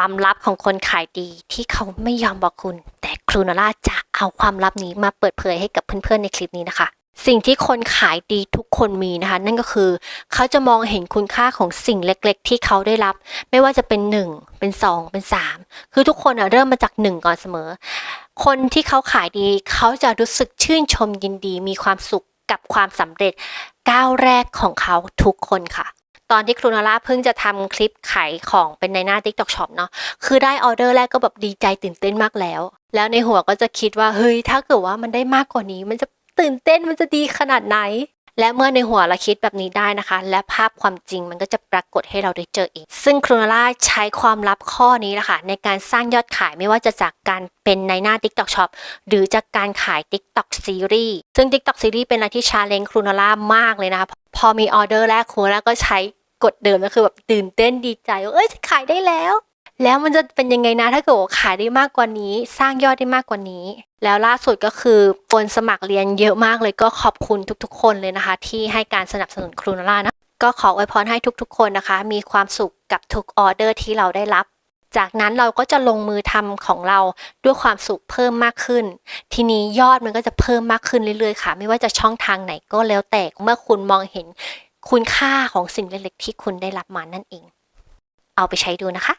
ความลับของคนขายดีที่เขาไม่ยอมบอกคุณ แต่ครูนาร่าจะเอาความลับนี้มาเปิดเผยให้กับเพื่อนๆในคลิปนี้นะคะ สิ่งที่คนขายดีทุกคนมีนะคะ นั่นก็คือเขาจะมองเห็นคุณค่าของสิ่งเล็กๆ ที่เขาได้รับ ไม่ว่าจะเป็นหนึ่งเป็นสองเป็นสามคือทุกคนอะเริ่มมาจากหนึ่งก่อนเสมอ คนที่เขาขายดีเขาจะรู้สึกชื่นชมยินดี มีความสุขกับความสำเร็จก้าวแรกของเขาทุกคนค่ะ ตอนที่ครูนาร่าเพิ่งจะทำคลิปขายของเป็นในหน้า TikTok Shop เนาะคือได้ออเดอร์แรกก็แบบดีใจตื่นเต้นมากแล้ว แล้วในหัวก็จะคิดว่าเฮ้ยถ้าเกิดว่ามันได้มากกว่านี้ มันจะตื่นเต้นมันจะดีขนาดไหน และเมื่อในหัวเราคิดแบบนี้ได้นะคะ และภาพความจริงมันก็จะปรากฏให้เราได้เจอเองซึ่งครูนาร่าใช้ความลับข้อนี้แหละค่ะในการสร้างยอดขายไม่ว่าจะจากการเป็นในหน้า TikTok Shop หรือจากการขาย TikTok Series ซึ่ง TikTok Series เป็นอะไรที่ชาเลนจ์ครูนาร่ามากเลยนะคะพอมีออเดอร์แรกครูนาร่าก็ใช้ กฎเดิมก็คือแบบตื่นเต้นดีใจว่าเอ้ยขายได้แล้ว แล้วมันจะเป็นยังไงนะถ้าเกิดขายได้มากกว่านี้ สร้างยอดได้มากกว่านี้ แล้วล่าสุดก็คือคนสมัครเรียนเยอะมากเลยก็ขอบคุณทุกๆ คนเลยนะคะ ที่ให้การสนับสนุนครูนาร่านะก็ขออวยพรให้ทุกๆ คนนะคะ มีความสุขกับทุกออเดอร์ที่เราได้รับ จากนั้นเราก็จะลงมือทำของเราด้วยความสุขเพิ่มมากขึ้น ทีนี้ยอดมันก็จะเพิ่มมากขึ้นเรื่อยๆค่ะ ไม่ว่าจะช่องทางไหนก็แล้วแต่เมื่อคุณมองเห็น คุณค่าของสิ่งเล็กๆที่คุณได้รับมานั่นเอง เอาไปใช้ดูนะคะ